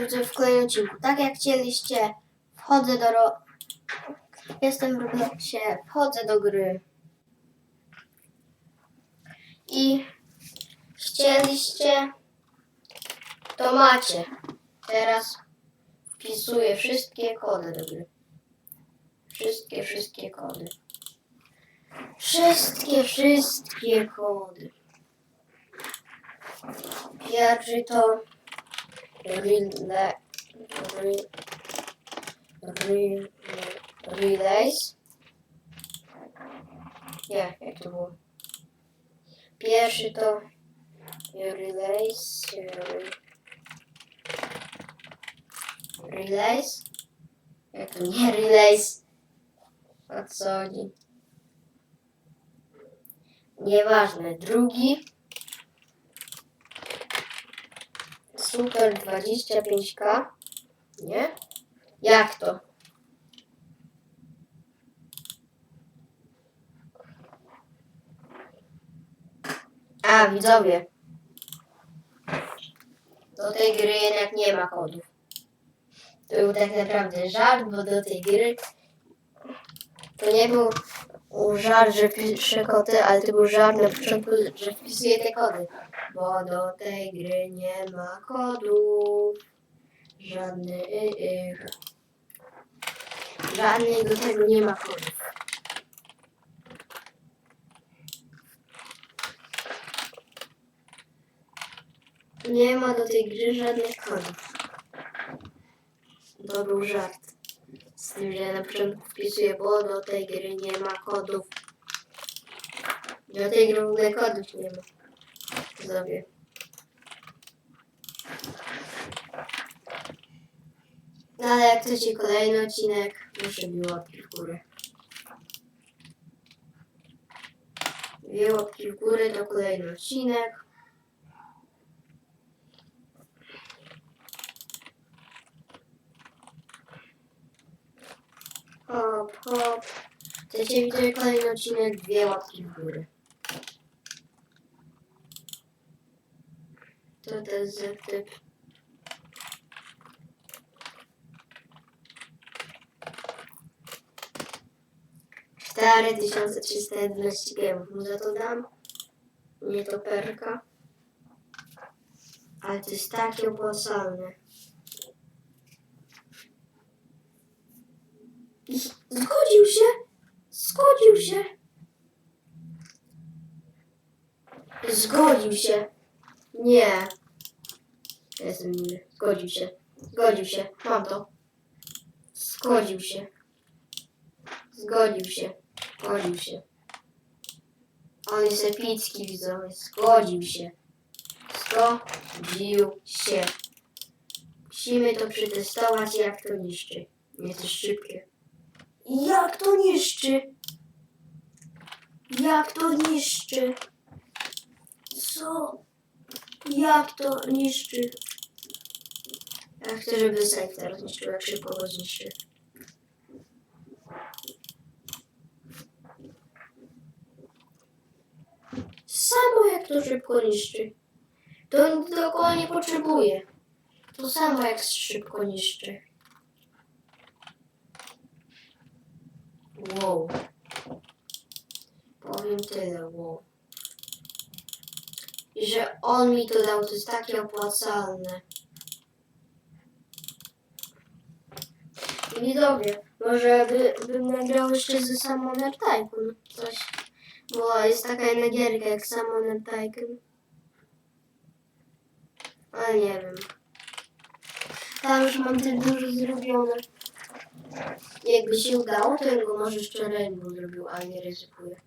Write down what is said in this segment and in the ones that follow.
Widzę w kolejnym odcinku. Tak jak chcieliście, wchodzę do ro... Jestem w Robloxie, wchodzę do gry. I chcieliście, to macie. Teraz wpisuję wszystkie kody do gry. Wszystkie, wszystkie kody. Wszystkie, wszystkie kody. Pierwszy to rela, re, re, relays. Nie, jak to było? Pierwszy to relays. re- Relays? Jak to nie relays? O co chodzi? Nieważne. Drugi. Super 25k. Nie? Jak to? A, widzowie. Do tej gry jednak nie ma kodów. To był tak naprawdę żart, bo do tej gry to nie był żart, że piszę kody, ale to był żart na początku, że wpisuję te kody. Bo do tej gry nie ma kodów. Żadnych. Żadnych do tego nie ma kodów. Nie ma do tej gry żadnych kodów. To był żart. Z tym, że na początku wpisuję, bo do tej gry nie ma kodów. Do tej gry w ogóle kodów nie ma. Zrobię. No ale jak chcecie kolejny odcinek, proszę dwie łapki w górę. Dwie łapki w górę to kolejny odcinek. Hop. Chcecie widzieć kolejny odcinek? Dwie łapki w górę. To też za typ. Cztery tysiące trzysta jedenaście gemów. Mu za to dam. Nie to perka. Ale to jest takie opłacalne. Zgodził się! Zgodził się! Zgodził się! Nie. Jestem miły. Zgodził się. Zgodził się. Mam to. Zgodził się. Zgodził się. Zgodził się. On jest epicki widzowie. Zgodził się. Zgodził się. Musimy to przetestować jak to niszczy. Nie to szybkie. Jak to niszczy? Jak to niszczy? Co? Jak to niszczy? Ja chcę, żeby safe teraz niszczył, jak szybko go zniszczy. Samo jak to szybko niszczy. To nic dookoła nie potrzebuje. To samo jak szybko niszczy. Wow. Powiem tyle, wow. I że on mi to dał, to jest takie opłacalne. Widzowie, może by, bym nagrał jeszcze ze Summoner Tycoon coś. Bo jest taka jedna gierka jak Summoner Tycoon. Ale nie wiem. Tam już mam te dużo zrobione. Jakby się udało, to bym go może jeszcze Rainbow zrobił, ale nie ryzykuję.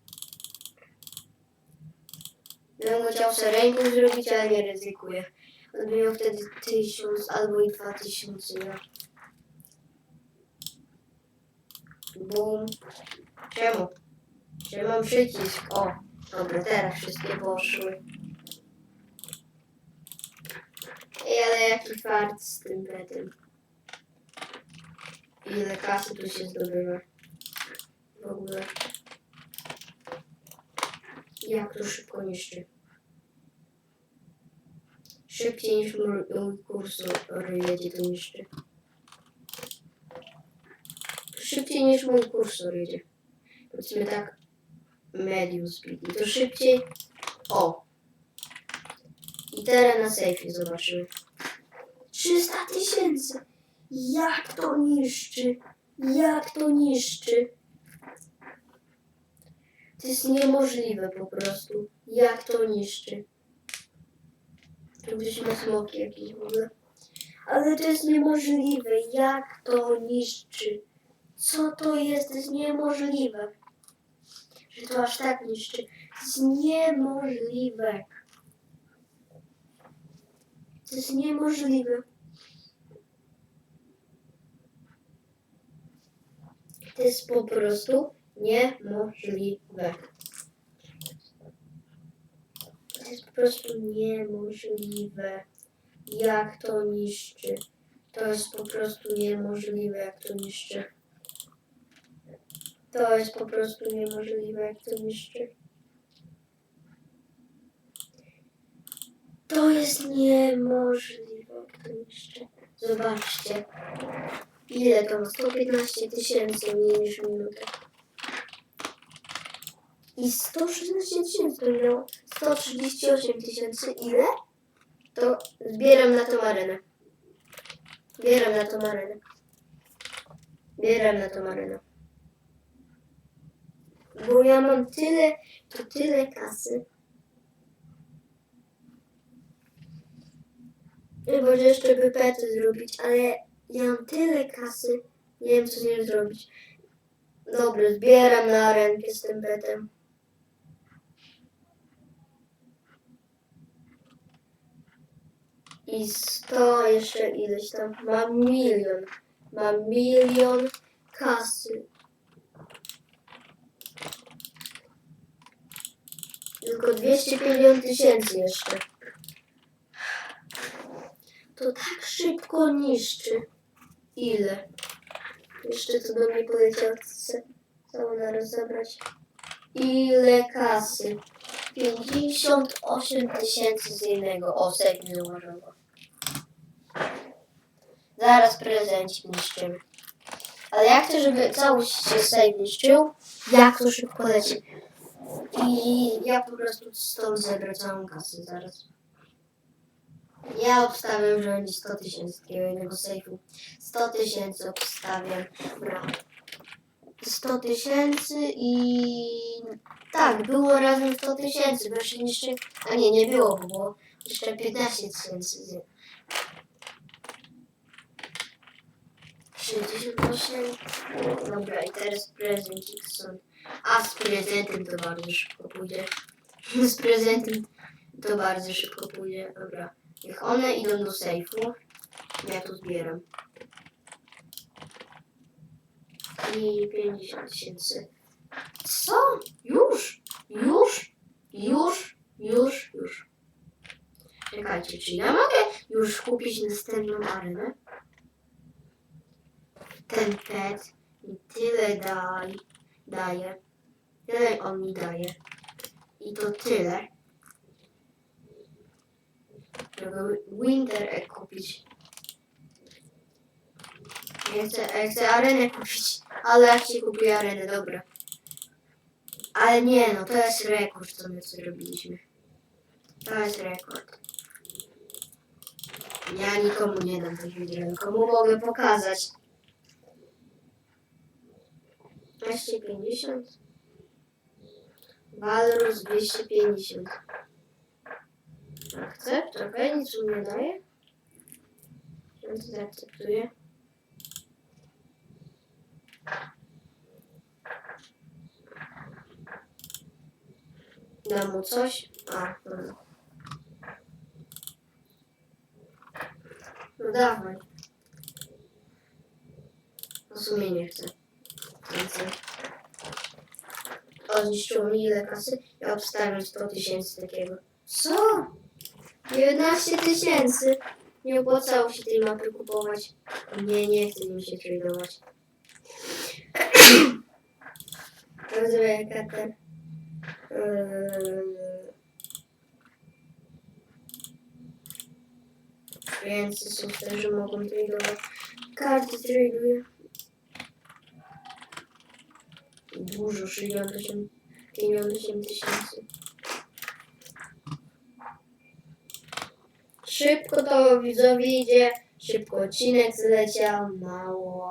Bym chciał sobie Rainbow zrobić, ale nie ryzykuję. On by miał wtedy tysiąc albo i dwa tysiące. nie? Bum. Czemu? Czy mam przycisk? O, dobra, teraz wszystkie poszły. Ej, ale jaki fart z tym betem. Ile kasy tu się zdobywa. W ogóle. Jak to szybko niszczy. Szybciej niż mój, kursor jedzie to niszczy. Szybciej niż mój kursor jedzie. Powiedzmy tak medium speed. I to szybciej. O! I teraz na sejfie zobaczymy. 300 tysięcy! Jak to niszczy? Jak to niszczy? To jest niemożliwe po prostu. Jak to niszczy? Tu gdzieś ma smoki jakieś w ogóle. Ale to jest niemożliwe. Jak to niszczy? Co to jest? To jest niemożliwe. Że to aż tak niszczy. To jest niemożliwe. To jest niemożliwe. To jest po prostu niemożliwe. To jest po prostu niemożliwe. Jak to niszczy. To jest po prostu niemożliwe, jak to niszczy. To jest po prostu niemożliwe, jak to niszczy. To jest niemożliwe, jak to niszczy. Zobaczcie. Ile to ma? 115 tysięcy mniej niż minutę. I 116 tysięcy to miało 138 tysięcy. Ile? To zbieram na tą arenę. Zbieram na tą arenę. Zbieram na tą arenę. Bo ja mam tyle, to tyle kasy. I może jeszcze by zrobić, ale ja mam tyle kasy. Nie wiem, co z nią zrobić. Dobra, zbieram na arenkę z tym petem. I sto jeszcze ileś tam. Mam milion. Mam milion kasy. Tylko 250 tysięcy jeszcze. To tak szybko niszczy. Ile? Jeszcze co do mnie poleciał, chcę całą naraz zabrać. Ile kasy? 58 tysięcy z jednego. O, sejf nie zauważyłem go. Zaraz prezencik niszczymy. Ale jak chcę, żeby całość się sejf niszczył, jak to szybko leci. I ja po prostu stąd zebrę całą kasę zaraz. Ja obstawiam, że będzie 100 tysięcy takiego jednego sejfu. 100 tysięcy obstawiam. Dobra. 100 tysięcy i... Tak, było razem 100 tysięcy, bo jeszcze. A nie, nie było, bo było jeszcze 15 tysięcy. 68. Dobra, i teraz prezencik stąd. A z prezentem to bardzo szybko pójdzie. Z prezentem to bardzo szybko pójdzie. Dobra. Niech one idą do sejfu. Ja tu zbieram. I 50 tysięcy. Co? Już? Już? Już? Już? Już. Czekajcie, czy ja mogę już kupić następną arenę? Ten pet mi tyle daj, daje. Tyle on mi daje. I to tyle. Żeby Winter kupić. Ja chcę, ja chcę arenę kupić. Ale jak się kupię arenę, dobra. Ale nie, no to jest rekord, co my zrobiliśmy. To jest rekord. Ja nikomu nie dam tych wideł, komu mogę pokazać. 250. Walrus 250. Akcept, okej, nic mu nie daje. To zaakceptuję. Dam mu coś. A, dobra. No dawaj. W sumie nie chcę. Więcej. O, zniszczyło mi ile kasy? Ja obstawiam 100 tysięcy takiego. Co? 19 tysięcy. Nie opłacało się tej mapy kupować. Nie, nie chcę mi się tradować. Rozumiem. Yy... Kręcy są te, że mogą tradeować. Każdy traduje. Dużo, 68 58 tysięcy. Szybko to widzowie idzie, szybko odcinek zleciał, mało.